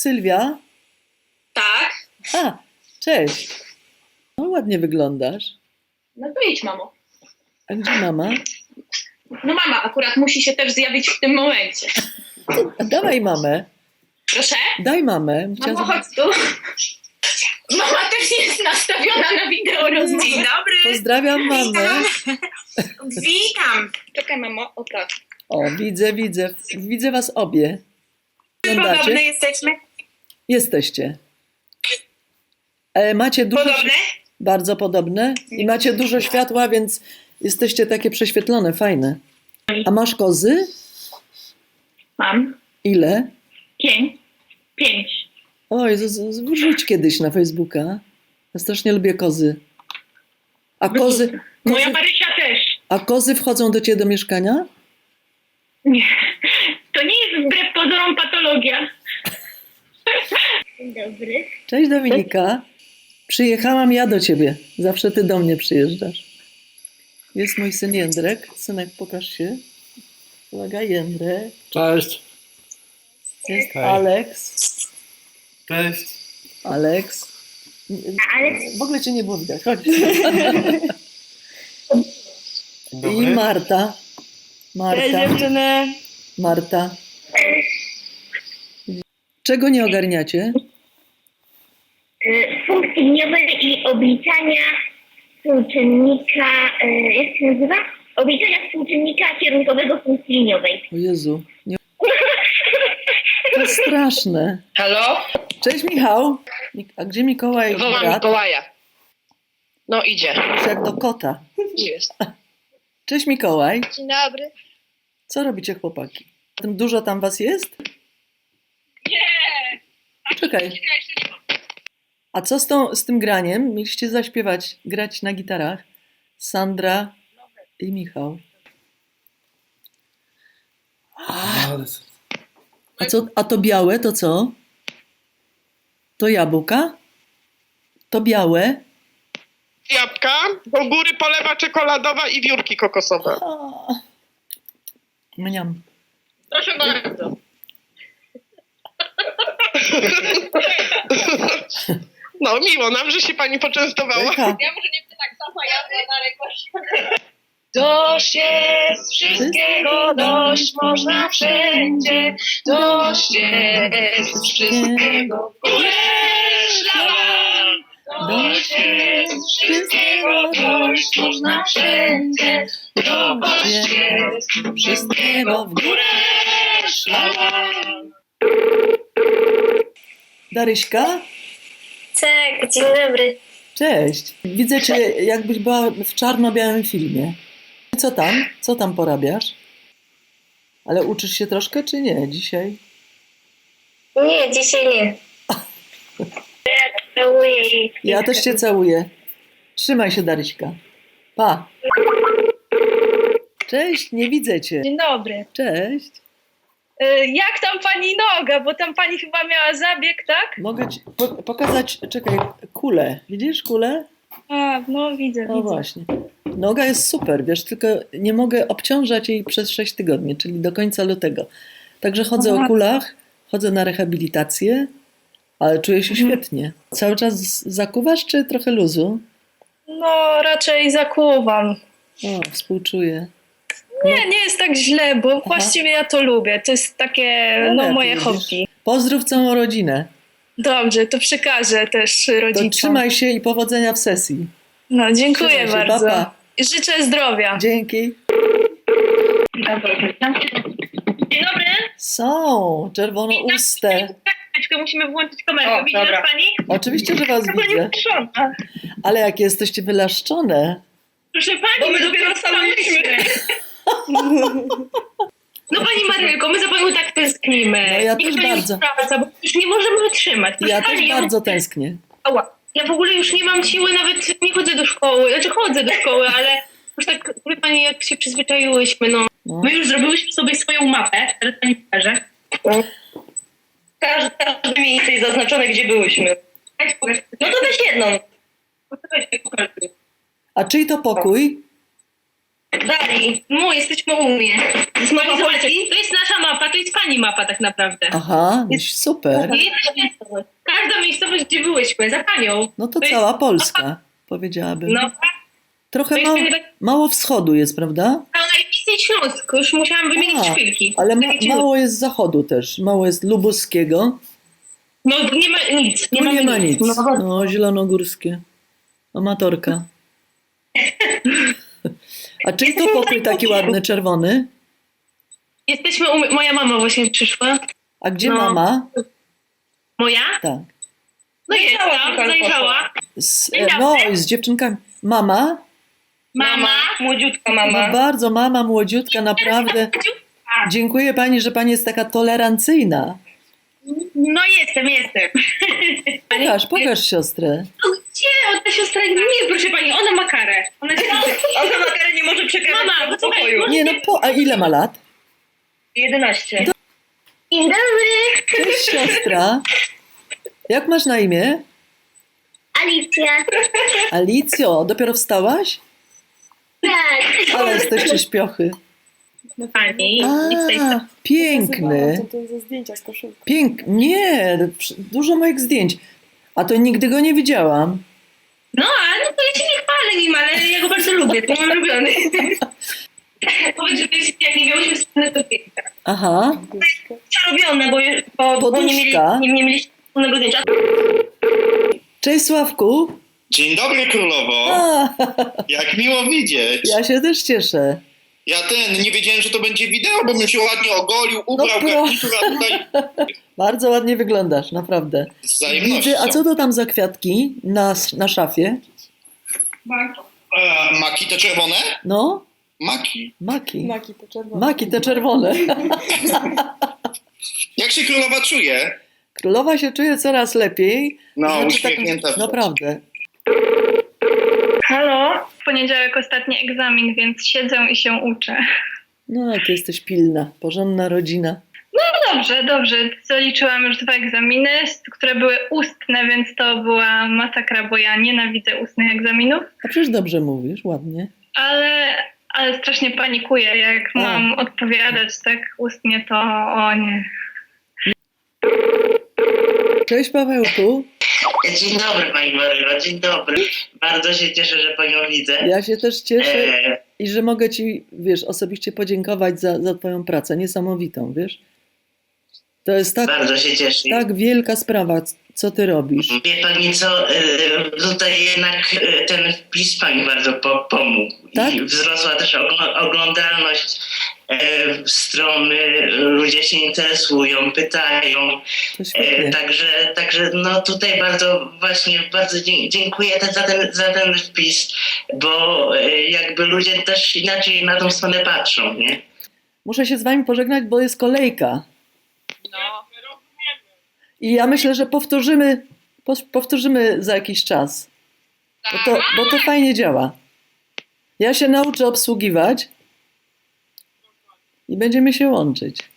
Sylwia? Tak. A, cześć. No ładnie wyglądasz. No to idź, mamo. A gdzie mama? No mama akurat musi się też zjawić w tym momencie. A dawaj mamę. Proszę? Daj mamę. Mamo, chodź tu. Mama też jest nastawiona na wideo rozmowę. Dzień dobry. Pozdrawiam mamę. Witam. Czekaj, mamo, o tak. O, widzę, widzę. Widzę was obie. Podobne Wyglądacie? jesteśmy? Jesteście. E, macie dużo, Podobne? bardzo podobne i macie dużo światła, więc jesteście takie prześwietlone, fajne. A masz kozy? Mam. Ile? Pięć. Pięć. Oj, wrzuć kiedyś na Facebooka. Ja strasznie lubię kozy. A kozy, Moja kozy, Marysia też. a kozy wchodzą do ciebie do mieszkania? Nie. To nie jest wbrew pozorom patologia. Dzień dobry. Cześć Dominika. Przyjechałam ja do ciebie. Zawsze ty do mnie przyjeżdżasz. Jest mój syn Jędrek. Synek, pokaż się. Uwaga, Jędrek. Cześć. Jest Hej. Alex. Cześć. Alex. W ogóle cię nie było widać. Chodź. I dobry. Marta. Marta. Marta. Czego nie ogarniacie? Y, funkcji liniowej i obliczania współczynnika, y, jak się nazywa? Obliczania współczynnika kierunkowego funkcji liniowej. O Jezu. Nie... To jest straszne. Halo? Cześć Michał. A gdzie Mikołaj? Wołam? Mikołaja. No idzie. Jak do kota. Jest. Cześć Mikołaj. Dzień dobry. Co robicie chłopaki? Tym dużo tam was jest? Nie. Czekaj. A co z, tą, z tym graniem? Mieliście zaśpiewać, grać na gitarach. Sandra i Michał. A, co, a to białe to co? To jabłka? To białe? jabłka, do góry polewa czekoladowa i wiórki kokosowe. A. Mniam. Proszę bardzo. No miło nam, że się pani poczęstowała. Ja może nie tak sama jadła na rekoś. Dość jest wszystkiego, dość można wszędzie. Dość jest wszystkiego. Szlałam. Dość jest wszystkiego, dość można wszędzie. Dość jest wszystkiego w górę. szlałam. Daryśka? Tak, dzień dobry. Cześć. Widzę cię jakbyś była w czarno-białym filmie. Co tam? Co tam porabiasz? Ale uczysz się troszkę czy nie dzisiaj? Nie, dzisiaj nie. Ja całuję i... Ja też cię całuję. Trzymaj się, Daryśka. Pa. Cześć, nie widzę cię. Dzień dobry. Cześć. Y, Jak tam pani noga? Bo tam pani chyba miała zabieg, tak? Mogę ci po pokazać, czekaj, kulę. Widzisz kulę? A, no widzę, No widzę. właśnie. Noga jest super, wiesz, tylko nie mogę obciążać jej przez 6 tygodni, czyli do końca lutego. Także chodzę Aha. o kulach, chodzę na rehabilitację, ale czuję się Mhm. świetnie. Cały czas zakuwasz czy trochę luzu? No raczej zakuwam. O, współczuję. Nie, nie jest tak źle, bo właściwie ja to lubię. To jest takie, No no, moje widzisz. hobby. Pozdrów całą rodzinę. Dobrze, to przekażę też To rodzicom. trzymaj się i powodzenia w sesji. No, dziękuję się, bardzo. papa. I życzę zdrowia. Dzięki. Dzień dobry. Są czerwonouste. Chwileczkę, musimy włączyć kamerę. O, Widzi nas pani? Oczywiście, że was To pani widzę. utrzona. Ale jakie jesteście wylaszczone. Proszę pani, my dopiero stałyśmy. No pani Marylko, my za panią tak tęsknimy. No ja Niech też pani bardzo. Wraca, bo już nie możemy wytrzymać. Proszę Ja też ja, bardzo tęsknię. Ała, ja w ogóle już nie mam siły, nawet nie chodzę do szkoły. Znaczy chodzę do szkoły, ale już tak, wie pani, jak się przyzwyczaiłyśmy, no. No. My już zrobiłyśmy sobie swoją mapę, teraz pani pokażę. Każde, każde miejsce jest zaznaczone, gdzie byłyśmy. No to weź jedną. No to weź pokaż. A czyj to pokój? No jesteśmy u mnie. To jest, mapa, to jest nasza mapa, to jest pani mapa tak naprawdę. Aha, no super. Każda miejscowość, gdzie byłyśmy, za panią. No to To jest- cała Polska, powiedziałabym. No, Trochę to jest mało, pani- mało wschodu jest, prawda? a. Już musiałam wymienić A, szpilki. Ale ma, Takie ci- mało jest zachodu też. Mało jest lubuskiego. No nie ma nic. Nie, Tu mamy nie ma nic. No, No, zielonogórskie. Amatorka. A czyj to pokój taki ładny, czerwony? Jesteśmy, u... moja mama właśnie przyszła. A gdzie No. mama? Moja? Tak. No jest Zajrzała tam, zajrzała. Z, e, no i z dziewczynkami. Mama? Mama. Młodziutka No mama. bardzo mama młodziutka, naprawdę. Dziękuję pani, że pani jest taka tolerancyjna. No jestem, jestem. Pokaż, pokaż siostrę. O, Gdzie? Ona siostra nie, proszę pani, ona ma karę. Ona się... Ona może przekazać Mama, do słuchaj, pokoju. Nie no, po, a ile ma lat? 11. Dzień dobry, Cześć siostra. Jak masz na imię? Alicja. Alicjo, dopiero wstałaś? Tak. Ale jesteście śpiochy. Tej strony. A, piękny. To ze zdjęcia z koszulką. Pięk... Nie, dużo moich zdjęć. A to nigdy go nie widziałam. No, ale no to nim, ale ja go bardzo lubię, to mam ulubiony. Powiedz, że jak nie miałyśmy wspólne to piękne. Aha. Przerobione, bo, bo, bo nie, mieli, nie, nie mieliśmy wspólnego zdjęcia. Cześć Sławku. Dzień dobry królowo, A, jak miło widzieć. ja się też cieszę. Ja ten, nie wiedziałem, że to będzie wideo, bo bym się ładnie ogolił, ubrał pro- garnitur, a tutaj Bardzo ładnie wyglądasz, naprawdę. z wzajemnością. Widzę, a co to tam za kwiatki na, na szafie? E, maki te czerwone? No, Maki. maki. Maki to czerwone. Maki te czerwone. Jak się królowa czuje? Królowa się czuje coraz lepiej. No, Znaczy, uśmiechnięta. tak, naprawdę. Halo? W poniedziałek ostatni egzamin, więc siedzę i się uczę. No, jak jesteś pilna, porządna rodzina. Dobrze, dobrze. Zaliczyłam już dwa egzaminy, które były ustne, więc to była masakra, bo ja nienawidzę ustnych egzaminów. A przecież dobrze mówisz, ładnie. Ale, ale strasznie panikuję, jak A. mam odpowiadać tak ustnie, to o nie. Cześć Pawełku. Dzień dobry Pani Marylo, dzień dobry. Bardzo się cieszę, że Panią widzę. Ja się też cieszę E, i że mogę Ci, wiesz, osobiście podziękować za, za Twoją pracę niesamowitą, wiesz? To jest tak, bardzo się cieszę. tak wielka sprawa, co Ty robisz. Wie Pani co, e, tutaj jednak e, ten wpis Pani bardzo po, pomógł. Tak? I wzrosła też ogl- oglądalność e, strony, ludzie się interesują, pytają. Także, także no tutaj bardzo właśnie bardzo dziękuję za ten, za ten wpis, bo jakby ludzie też inaczej na tą stronę patrzą, nie? Muszę się z Wami pożegnać, bo jest kolejka. I ja myślę, że powtórzymy, powtórzymy za jakiś czas. Bo to, bo to fajnie działa. Ja się nauczę obsługiwać i będziemy się łączyć.